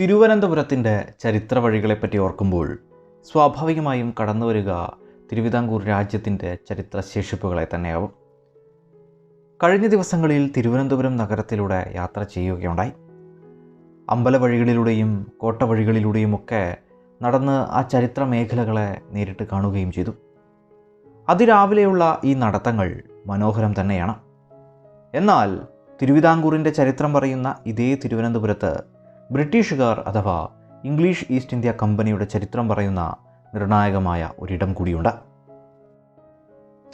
തിരുവനന്തപുരത്തിന്റെ ചരിത്ര വഴികളെപ്പറ്റി ഓർക്കുമ്പോൾ സ്വാഭാവികമായും കടന്നു വരിക തിരുവിതാംകൂർ രാജ്യത്തിന്റെ ചരിത്ര ശേഷിപ്പുകളെ തന്നെയാവും. കഴിഞ്ഞ ദിവസങ്ങളിൽ തിരുവനന്തപുരം നഗരത്തിലൂടെ യാത്ര ചെയ്യുകയുണ്ടായി. അമ്പലവഴികളിലൂടെയും കോട്ട വഴികളിലൂടെയുമൊക്കെ നടന്ന് ആ ചരിത്ര മേഖലകളെ നേരിട്ട് കാണുകയും ചെയ്തു. അതിരാവിലെയുള്ള ഈ നടത്തങ്ങൾ മനോഹരം തന്നെയാണ്. എന്നാൽ തിരുവിതാംകൂറിന്റെ ചരിത്രം പറയുന്ന ഇതേ തിരുവനന്തപുരത്ത് ബ്രിട്ടീഷുകാർ അഥവാ ഇംഗ്ലീഷ് ഈസ്റ്റ് ഇന്ത്യ കമ്പനിയുടെ ചരിത്രം പറയുന്ന നിർണായകമായ ഒരിടം കൂടിയുണ്ട്.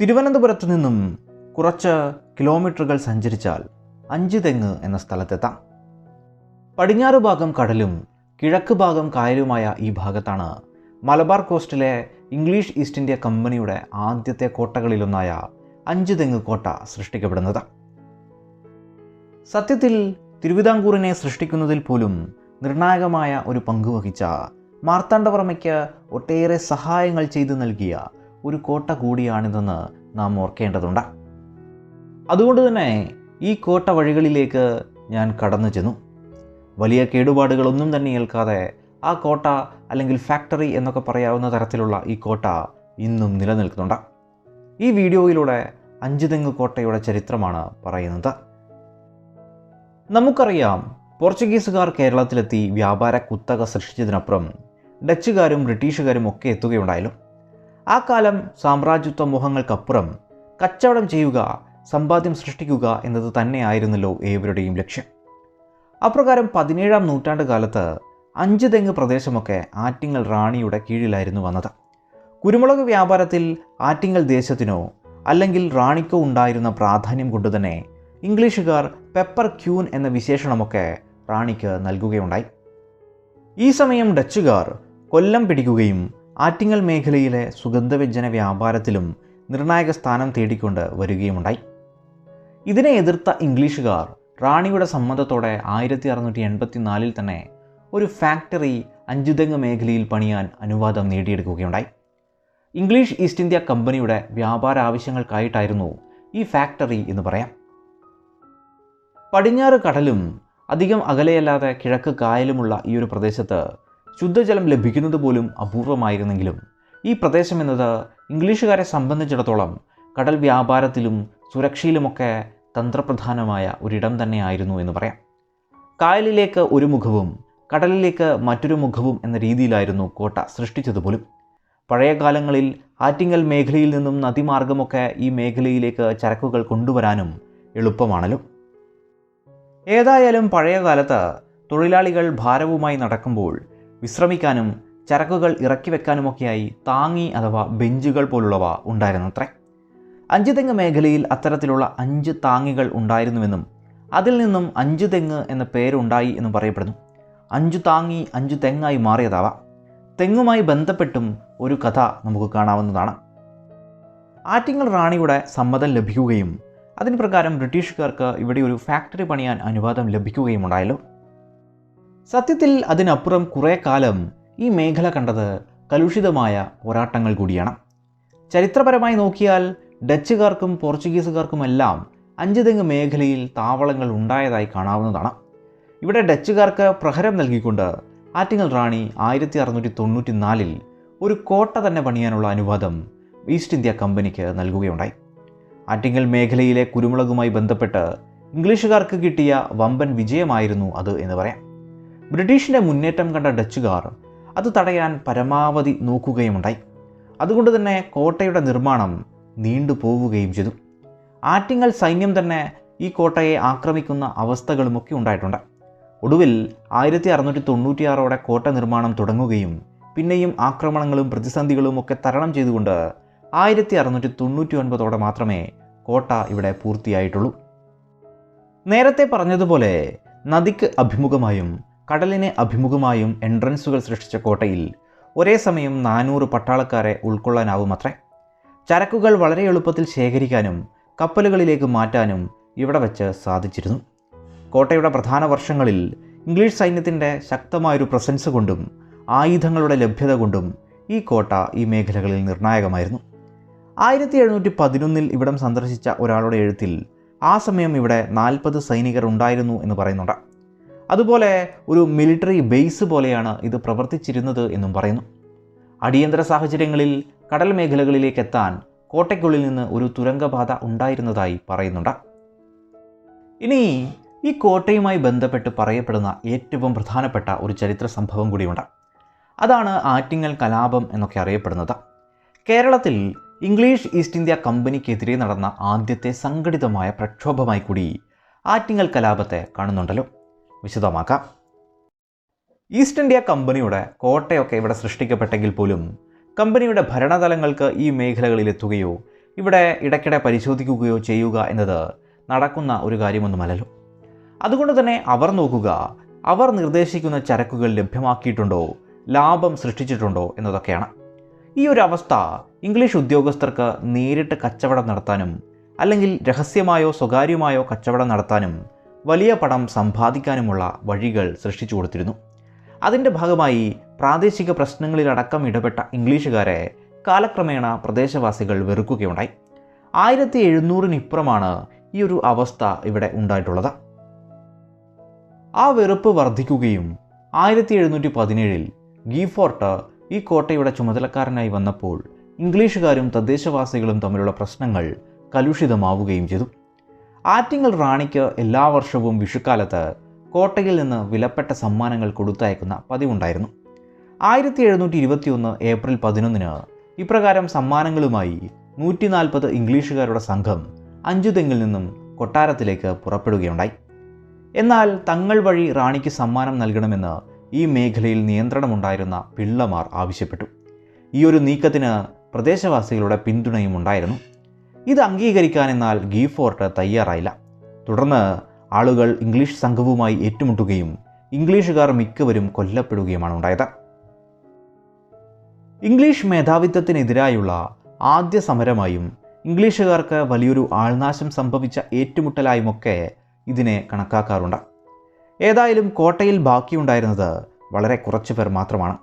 തിരുവനന്തപുരത്ത് നിന്നും കുറച്ച് കിലോമീറ്ററുകൾ സഞ്ചരിച്ചാൽ അഞ്ച് തെങ്ങ് എന്ന സ്ഥലത്തെത്താം. പടിഞ്ഞാറ് ഭാഗം കടലും കിഴക്ക് ഭാഗം കായലുമായ ഈ ഭാഗത്താണ് Malabar coast English East India കമ്പനിയുടെ ആദ്യത്തെ കോട്ടകളിലൊന്നായ അഞ്ച് തെങ്ങ് കോട്ട സൃഷ്ടിക്കപ്പെടുന്നത്. സത്യത്തിൽ തിരുവിതാംകൂറിനെ സൃഷ്ടിക്കുന്നതിൽ പോലും നിർണായകമായ ഒരു പങ്കുവഹിച്ച മാർത്താണ്ഡവർമ്മയ്ക്ക് ഒട്ടേറെ സഹായങ്ങൾ ചെയ്തു നൽകിയ ഒരു കോട്ട കൂടിയാണിതെന്ന് നാം ഓർക്കേണ്ടതുണ്ട്. അതുകൊണ്ട് തന്നെ ഈ കോട്ട വഴികളിലേക്ക് ഞാൻ കടന്നു ചെന്നു. വലിയ കേടുപാടുകളൊന്നും തന്നെ ഏൽക്കാതെ ആ കോട്ട അല്ലെങ്കിൽ ഫാക്ടറി എന്നൊക്കെ പറയാവുന്ന തരത്തിലുള്ള ഈ കോട്ട ഇന്നും നിലനിൽക്കുന്നുണ്ട്. ഈ വീഡിയോയിലൂടെ അഞ്ചുതെങ്ങ് കോട്ടയുടെ ചരിത്രമാണ് പറയുന്നത്. നമുക്കറിയാം പോർച്ചുഗീസുകാർ കേരളത്തിലെത്തി വ്യാപാര കുത്തക സൃഷ്ടിച്ചതിനപ്പുറം ഡച്ചുകാരും ബ്രിട്ടീഷുകാരും ഒക്കെ എത്തുകയുണ്ടായാലും ആ കാലം സാമ്രാജ്യത്വ മോഹങ്ങൾക്കപ്പുറം കച്ചവടം ചെയ്യുക സമ്പാദ്യം സൃഷ്ടിക്കുക എന്നത് തന്നെയായിരുന്നല്ലോ ഏവരുടെയും ലക്ഷ്യം. അപ്രകാരം പതിനേഴാം നൂറ്റാണ്ട് കാലത്ത് അഞ്ച് തെങ്ങ് പ്രദേശമൊക്കെ ആറ്റിങ്ങൽ റാണിയുടെ കീഴിലായിരുന്നു വന്നത്. കുരുമുളക് വ്യാപാരത്തിൽ ആറ്റിങ്ങൽ ദേശത്തിനോ അല്ലെങ്കിൽ റാണിക്കോ ഉണ്ടായിരുന്ന പ്രാധാന്യം കൊണ്ടുതന്നെ ഇംഗ്ലീഷുകാർ പെപ്പർ ക്യൂൻ എന്ന വിശേഷണമൊക്കെ റാണിക്ക് നൽകുകയുണ്ടായി. ഈ സമയം ഡച്ചുകാർ കൊല്ലം പിടിക്കുകയും ആറ്റിങ്ങൽ മേഖലയിലെ സുഗന്ധവ്യഞ്ജന വ്യാപാരത്തിലും നിർണായക സ്ഥാനം തേടിക്കൊണ്ട് വരികയുമുണ്ടായി. ഇതിനെ എതിർത്ത ഇംഗ്ലീഷുകാർ റാണിയുടെ സമ്മതത്തോടെ ആയിരത്തി അറുന്നൂറ്റി എൺപത്തിനാലിൽ തന്നെ ഒരു ഫാക്ടറി അഞ്ചുതെങ്ങ് മേഖലയിൽ പണിയാൻ അനുവാദം നേടിയെടുക്കുകയുണ്ടായി. ഇംഗ്ലീഷ് ഈസ്റ്റ് ഇന്ത്യ കമ്പനിയുടെ വ്യാപാര ആവശ്യങ്ങൾക്കായിട്ടായിരുന്നു ഈ ഫാക്ടറി എന്ന് പറയാം. പടിഞ്ഞാറ് കടലും അധികം അകലെയല്ലാതെ കിഴക്ക് കായലുമുള്ള ഈ ഒരു പ്രദേശത്ത് ശുദ്ധജലം ലഭിക്കുന്നത് പോലും അപൂർവമായിരുന്നെങ്കിലും ഈ പ്രദേശം എന്നത് ഇംഗ്ലീഷുകാരെ സംബന്ധിച്ചിടത്തോളം കടൽ വ്യാപാരത്തിലും സുരക്ഷയിലുമൊക്കെ തന്ത്രപ്രധാനമായ ഒരിടം തന്നെയായിരുന്നു എന്ന് പറയാം. കായലിലേക്ക് ഒരു മുഖവും കടലിലേക്ക് മറ്റൊരു മുഖവും എന്ന രീതിയിലായിരുന്നു കോട്ട സൃഷ്ടിച്ചത് പോലും. പഴയ കാലങ്ങളിൽ ആറ്റിങ്ങൽ മേഖലയിൽ നിന്നും നദിമാർഗമൊക്കെ ഈ മേഖലയിലേക്ക് ചരക്കുകൾ കൊണ്ടുവരാനും എളുപ്പമാണല്ലോ. ഏതായാലും പഴയ കാലത്ത് തൊഴിലാളികൾ ഭാരവുമായി നടക്കുമ്പോൾ വിശ്രമിക്കാനും ചരക്കുകൾ ഇറക്കി വെക്കാനുമൊക്കെയായി താങ്ങി അഥവാ ബെഞ്ചുകൾ പോലുള്ളവ ഉണ്ടായിരുന്നത്രേ. അഞ്ച് തെങ്ങ് മേഖലയിൽ അത്തരത്തിലുള്ള അഞ്ച് താങ്ങികൾ ഉണ്ടായിരുന്നുവെന്നും അതിൽ നിന്നും അഞ്ച് തെങ്ങ് എന്ന പേരുണ്ടായി എന്നും പറയപ്പെടുന്നു. അഞ്ചു താങ്ങി അഞ്ചു തെങ്ങായി മാറിയതാവാം. തെങ്ങുമായി ബന്ധപ്പെട്ടും ഒരു കഥ നമുക്ക് കാണാവുന്നതാണ്. ആറ്റിങ്ങൽ റാണിയുടെ സമ്മതം ലഭിക്കുകയും അതിന് പ്രകാരം ബ്രിട്ടീഷുകാർക്ക് ഇവിടെ ഒരു ഫാക്ടറി പണിയാൻ അനുവാദം ലഭിക്കുകയും ഉണ്ടായല്ലോ സത്യത്തിൽ അതിനപ്പുറം കുറേ കാലം ഈ മേഖല കണ്ടത് കലുഷിതമായ പോരാട്ടങ്ങൾ കൂടിയാണ്. ചരിത്രപരമായി നോക്കിയാൽ ഡച്ചുകാർക്കും പോർച്ചുഗീസുകാർക്കുമെല്ലാം അഞ്ചുതെങ്ങ് മേഖലയിൽ താവളങ്ങൾ ഉണ്ടായതായി കാണാവുന്നതാണ്. ഇവിടെ ഡച്ചുകാർക്ക് പ്രഹരം നൽകിക്കൊണ്ട് ആറ്റിങ്ങൽ റാണി ആയിരത്തി അറുന്നൂറ്റി തൊണ്ണൂറ്റി നാലിൽ ഒരു കോട്ട തന്നെ പണിയാനുള്ള അനുവാദം ഈസ്റ്റ് ഇന്ത്യ കമ്പനിക്ക് നൽകുകയുണ്ടായി. ആറ്റിങ്ങൽ മേഖലയിലെ കുരുമുളകുമായി ബന്ധപ്പെട്ട് ഇംഗ്ലീഷുകാർക്ക് കിട്ടിയ വമ്പൻ വിജയമായിരുന്നു അത് എന്ന് പറയാം. ബ്രിട്ടീഷിന്റെ മുന്നേറ്റം കണ്ട ഡച്ചുകാർ അത് തടയാൻ പരമാവധി നോക്കുകയുമുണ്ടായി. അതുകൊണ്ട് തന്നെ കോട്ടയുടെ നിർമ്മാണം നീണ്ടുപോവുകയും ചെയ്തു. ആറ്റിങ്ങൽ സൈന്യം തന്നെ ഈ കോട്ടയെ ആക്രമിക്കുന്ന അവസ്ഥകളുമൊക്കെ ഉണ്ടായിട്ടുണ്ട്. ഒടുവിൽ ആയിരത്തി അറുന്നൂറ്റി തൊണ്ണൂറ്റിയാറോടെ കോട്ട നിർമ്മാണം തുടങ്ങുകയും പിന്നെയും ആക്രമണങ്ങളും പ്രതിസന്ധികളും ഒക്കെ തരണം ചെയ്തുകൊണ്ട് ആയിരത്തി അറുന്നൂറ്റി തൊണ്ണൂറ്റി ഒൻപതോടെ മാത്രമേ കോട്ട ഇവിടെ പൂർത്തിയായിട്ടുള്ളൂ. നേരത്തെ പറഞ്ഞതുപോലെ നദിക്ക് അഭിമുഖമായും കടലിനെ അഭിമുഖമായും എൻട്രൻസുകൾ സൃഷ്ടിച്ച കോട്ടയിൽ ഒരേ സമയം നാനൂറ് പട്ടാളക്കാരെ ഉൾക്കൊള്ളാനാവുമത്രേ. ചരക്കുകൾ വളരെ എളുപ്പത്തിൽ ശേഖരിക്കാനും കപ്പലുകളിലേക്ക് മാറ്റാനും ഇവിടെ വച്ച് സാധിച്ചിരുന്നു. കോട്ടയുടെ പ്രധാന വർഷങ്ങളിൽ ഇംഗ്ലീഷ് സൈന്യത്തിന്റെ ശക്തമായൊരു പ്രസൻസ് കൊണ്ടും ആയുധങ്ങളുടെ ലഭ്യത കൊണ്ടും ഈ കോട്ട ഈ മേഖലകളിൽ നിർണായകമായിരുന്നു. ആയിരത്തി എഴുന്നൂറ്റി പതിനൊന്നിൽ ഇവിടം സന്ദർശിച്ച ഒരാളുടെ എഴുത്തിൽ ആ സമയം ഇവിടെ നാൽപ്പത് സൈനികർ ഉണ്ടായിരുന്നു എന്ന് പറയുന്നുണ്ട്. അതുപോലെ ഒരു മിലിറ്ററി ബേസ് പോലെയാണ് ഇത് പ്രവർത്തിച്ചിരുന്നത് എന്നും പറയുന്നു. അടിയന്തര സാഹചര്യങ്ങളിൽ കടൽ മേഖലകളിലേക്ക് എത്താൻ കോട്ടയ്ക്കുള്ളിൽ നിന്ന് ഒരു തുരങ്കപാത ഉണ്ടായിരുന്നതായി പറയുന്നുണ്ട്. ഇനി ഈ കോട്ടയുമായി ബന്ധപ്പെട്ട് പറയപ്പെടുന്ന ഏറ്റവും പ്രധാനപ്പെട്ട ഒരു ചരിത്ര സംഭവം കൂടിയുണ്ട്. അതാണ് ആറ്റിങ്ങൽ കലാപം എന്നൊക്കെ അറിയപ്പെടുന്നത്. കേരളത്തിൽ ഇംഗ്ലീഷ് ഈസ്റ്റ് ഇന്ത്യ കമ്പനിക്കെതിരെ നടന്ന ആദ്യത്തെ സംഘടിതമായ പ്രക്ഷോഭമായി കൂടി ആറ്റിങ്ങൽ കലാപത്തെ കാണുന്നുണ്ടല്ലോ. വിശദമാക്കാം. ഈസ്റ്റ് ഇന്ത്യ കമ്പനിയുടെ കോട്ടയൊക്കെ ഇവിടെ സൃഷ്ടിക്കപ്പെട്ടെങ്കിൽ പോലും കമ്പനിയുടെ ഭരണതലങ്ങൾക്ക് ഈ മേഖലകളിൽ എത്തുകയോ ഇവിടെ ഇടയ്ക്കിടെ പരിശോധിക്കുകയോ ചെയ്യുക എന്നത് നടക്കുന്ന ഒരു കാര്യമൊന്നുമല്ലല്ലോ. അതുകൊണ്ട് തന്നെ അവർ നോക്കുക അവർ നിർദ്ദേശിക്കുന്ന ചരക്കുകൾ ലഭ്യമാക്കിയിട്ടുണ്ടോ ലാഭം സൃഷ്ടിച്ചിട്ടുണ്ടോ എന്നതൊക്കെയാണ്. ഈ ഒരു അവസ്ഥ ഇംഗ്ലീഷ് ഉദ്യോഗസ്ഥർക്ക് നേരിട്ട് കച്ചവടം നടത്താനും അല്ലെങ്കിൽ രഹസ്യമായോ സ്വകാര്യമായോ കച്ചവടം നടത്താനും വലിയ പണം സമ്പാദിക്കാനുമുള്ള വഴികൾ സൃഷ്ടിച്ചു കൊടുത്തിരുന്നു. അതിന്റെ ഭാഗമായി പ്രാദേശിക പ്രശ്നങ്ങളിലടക്കം ഇടപെട്ട ഇംഗ്ലീഷുകാരെ കാലക്രമേണ പ്രദേശവാസികൾ വെറുക്കുകയുണ്ടായി. ആയിരത്തി എഴുന്നൂറിനിപ്പുറമാണ് ഈ ഒരു അവസ്ഥ ഇവിടെ ഉണ്ടായിട്ടുള്ളത്. ആ വെറുപ്പ് വർദ്ധിക്കുകയും ആയിരത്തി എഴുന്നൂറ്റി പതിനേഴിൽ ഗീഫോർട്ട് ഈ കോട്ടയുടെ ചുമതലക്കാരനായി വന്നപ്പോൾ ഇംഗ്ലീഷുകാരും തദ്ദേശവാസികളും തമ്മിലുള്ള പ്രശ്നങ്ങൾ കലുഷിതമാവുകയും ചെയ്തു. ആറ്റിങ്ങൽ റാണിക്ക് എല്ലാ വർഷവും വിഷുക്കാലത്ത് കോട്ടയിൽ നിന്ന് വിലപ്പെട്ട സമ്മാനങ്ങൾ കൊടുത്തയക്കുന്ന പതിവുണ്ടായിരുന്നു. ആയിരത്തി എഴുന്നൂറ്റി ഇരുപത്തിയൊന്ന് ഏപ്രിൽ പതിനൊന്നിന് ഇപ്രകാരം സമ്മാനങ്ങളുമായി നൂറ്റി നാൽപ്പത് ഇംഗ്ലീഷുകാരുടെ സംഘം അഞ്ചുതെങ്ങിൽ നിന്നും കൊട്ടാരത്തിലേക്ക് പുറപ്പെടുകയുണ്ടായി. എന്നാൽ തങ്ങൾ വഴി റാണിക്ക് സമ്മാനം നൽകണമെന്ന് ഈ മേഖലയിൽ നിയന്ത്രണമുണ്ടായിരുന്ന പിള്ളമാർ ആവശ്യപ്പെട്ടു. ഈ ഒരു നീക്കത്തിന് പ്രദേശവാസികളുടെ പിന്തുണയും ഉണ്ടായിരുന്നു. ഇത് അംഗീകരിക്കാനെന്നാൽ ഗീഫോർട്ട് തയ്യാറായില്ല. തുടർന്ന് ആളുകൾ ഇംഗ്ലീഷ് സംഘവുമായി ഏറ്റുമുട്ടുകയും ഇംഗ്ലീഷുകാർ മിക്കവരും കൊല്ലപ്പെടുകയുമാണ് ഉണ്ടായത്. ഇംഗ്ലീഷ് മേധാവിത്വത്തിനെതിരായുള്ള ആദ്യ സമരമായും ഇംഗ്ലീഷുകാർക്ക് വലിയൊരു ആൾനാശം സംഭവിച്ച ഏറ്റുമുട്ടലായുമൊക്കെ ഇതിനെ കണക്കാക്കാറുണ്ട്. ഏതായാലും കോട്ടയിൽ ബാക്കിയുണ്ടായിരുന്നത് വളരെ കുറച്ചു പേർ മാത്രമാണ്.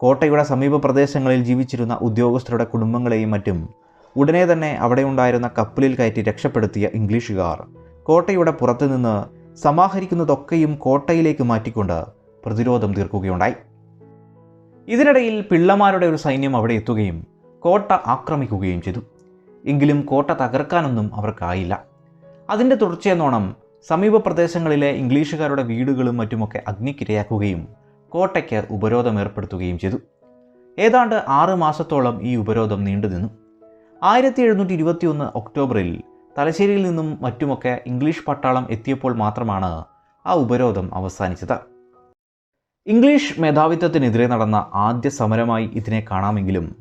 കോട്ടയുടെ സമീപ പ്രദേശങ്ങളിൽ ജീവിച്ചിരുന്ന ഉദ്യോഗസ്ഥരുടെ കുടുംബങ്ങളെയും മറ്റും ഉടനെ തന്നെ അവിടെ ഉണ്ടായിരുന്ന കപ്പലിൽ കയറ്റി രക്ഷപ്പെടുത്തിയ ഇംഗ്ലീഷുകാർ കോട്ടയുടെ പുറത്തുനിന്ന് സമാഹരിക്കുന്നതൊക്കെയും കോട്ടയിലേക്ക് മാറ്റിക്കൊണ്ട് പ്രതിരോധം തീർക്കുകയുണ്ടായി. ഇതിനിടയിൽ പിള്ളമാരുടെ ഒരു സൈന്യം അവിടെ എത്തുകയും കോട്ട ആക്രമിക്കുകയും ചെയ്തു. എങ്കിലും കോട്ട തകർക്കാനൊന്നും അവർക്കായില്ല. അതിന്റെ തുടർച്ചയെന്നോണം സമീപ പ്രദേശങ്ങളിലെ ഇംഗ്ലീഷുകാരുടെ വീടുകളും മറ്റുമൊക്കെ അഗ്നിക്കിരയാക്കുകയും കോട്ടയ്ക്ക് ഉപരോധം ഏർപ്പെടുത്തുകയും ചെയ്തു. ഏതാണ്ട് ആറ് മാസത്തോളം ഈ ഉപരോധം നീണ്ടുനിന്നു. ആയിരത്തി എഴുന്നൂറ്റി ഇരുപത്തിയൊന്ന് ഒക്ടോബറിൽ തലശ്ശേരിയിൽ നിന്നും മറ്റുമൊക്കെ ഇംഗ്ലീഷ് പട്ടാളം എത്തിയപ്പോൾ മാത്രമാണ് ആ ഉപരോധം അവസാനിച്ചത്. ഇംഗ്ലീഷ് മേധാവിത്വത്തിനെതിരെ നടന്ന ആദ്യ സമരമായി ഇതിനെ കാണാമെങ്കിലും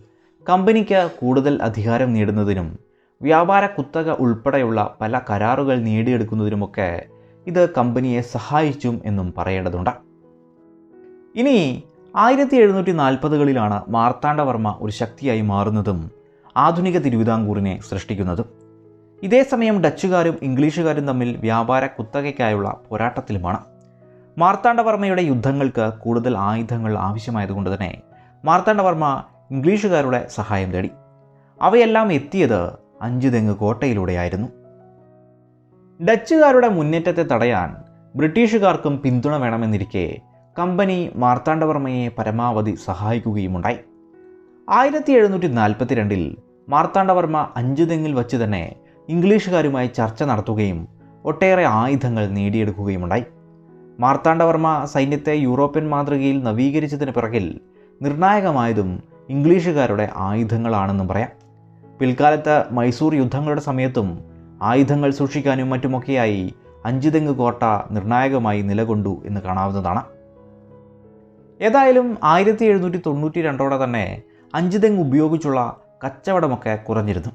കമ്പനിക്ക് കൂടുതൽ അധികാരം നേടുന്നതിനും വ്യാപാര കുത്തക ഉൾപ്പെടെയുള്ള പല കരാറുകൾ നേടിയെടുക്കുന്നതിനുമൊക്കെ ഇത് കമ്പനിയെ സഹായിച്ചും എന്നും പറയേണ്ടതുണ്ട്. ഇനി ആയിരത്തി എഴുന്നൂറ്റി നാൽപ്പതുകളിലാണ് മാർത്താണ്ഡവർമ്മ ഒരു ശക്തിയായി മാറുന്നതും ആധുനിക തിരുവിതാംകൂറിനെ സൃഷ്ടിക്കുന്നതും. ഇതേ സമയം ഡച്ചുകാരും ഇംഗ്ലീഷുകാരും തമ്മിൽ വ്യാപാര കുത്തകയ്ക്കായുള്ള പോരാട്ടത്തിലുമാണ്. മാർത്താണ്ഡവർമ്മയുടെ യുദ്ധങ്ങൾക്ക് കൂടുതൽ ആയുധങ്ങൾ ആവശ്യമായതുകൊണ്ട് തന്നെ മാർത്താണ്ഡവർമ്മ ഇംഗ്ലീഷുകാരുടെ സഹായം തേടി. അവയെല്ലാം എത്തിയത് അഞ്ചു തെങ്ങ് കോട്ടയിലൂടെയായിരുന്നു. ഡച്ചുകാരുടെ മുന്നേറ്റത്തെ തടയാൻ ബ്രിട്ടീഷുകാർക്കും പിന്തുണ വേണമെന്നിരിക്കെ കമ്പനി മാർത്താണ്ഡവർമ്മയെ പരമാവധി സഹായിക്കുകയുമുണ്ടായി. ആയിരത്തി എഴുന്നൂറ്റി നാൽപ്പത്തിരണ്ടിൽ മാർത്താണ്ഡവർമ്മ അഞ്ചു തെങ്ങിൽ വച്ച് തന്നെ ഇംഗ്ലീഷുകാരുമായി ചർച്ച നടത്തുകയും ഒട്ടേറെ ആയുധങ്ങൾ നേടിയെടുക്കുകയുമുണ്ടായി. മാർത്താണ്ഡവർമ്മ സൈന്യത്തെ യൂറോപ്യൻ മാതൃകയിൽ നവീകരിച്ചതിന് പിറകിൽ നിർണായകമായതും ഇംഗ്ലീഷുകാരുടെ ആയുധങ്ങളാണെന്നും പറയാം. പിൽക്കാലത്ത് മൈസൂർ യുദ്ധങ്ങളുടെ സമയത്തും ആയുധങ്ങൾ സൂക്ഷിക്കാനും മറ്റുമൊക്കെയായി അഞ്ചുതെങ്ങ് കോട്ട നിർണായകമായി നിലകൊണ്ടു എന്ന് കാണാവുന്നതാണ്. ഏതായാലും ആയിരത്തി എഴുന്നൂറ്റി തൊണ്ണൂറ്റി രണ്ടോടെ തന്നെ അഞ്ചുതെങ്ങ് ഉപയോഗിച്ചുള്ള കച്ചവടമൊക്കെ കുറഞ്ഞിരുന്നു.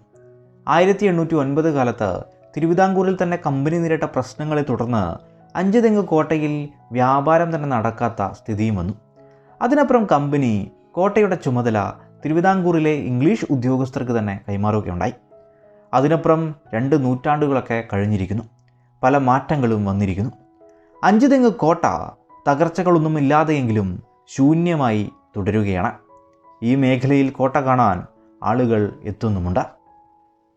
ആയിരത്തി എണ്ണൂറ്റി ഒൻപത് കാലത്ത് തിരുവിതാംകൂറിൽ തന്നെ കമ്പനി നേരിട്ട പ്രശ്നങ്ങളെ തുടർന്ന് അഞ്ചുതെങ്ങ് കോട്ടയിൽ വ്യാപാരം തന്നെ നടക്കാത്ത സ്ഥിതിയും വന്നു. അതിനപ്പുറം കമ്പനി കോട്ടയുടെ ചുമതല തിരുവിതാംകൂറിലെ ഇംഗ്ലീഷ് ഉദ്യോഗസ്ഥർക്ക് തന്നെ കൈമാറുകയുണ്ടായി. അതിനപ്പുറം രണ്ട് നൂറ്റാണ്ടുകളൊക്കെ കഴിഞ്ഞിരിക്കുന്നു. പല മാറ്റങ്ങളും വന്നിരിക്കുന്നു. അഞ്ചുതെങ്ങ് കോട്ട തകർച്ചകളൊന്നുമില്ലാതെയെങ്കിലും ശൂന്യമായി തുടരുകയാണ്. ഈ മേഖലയിൽ കോട്ട കാണാൻ ആളുകൾ എത്തുന്നുമുണ്ട്.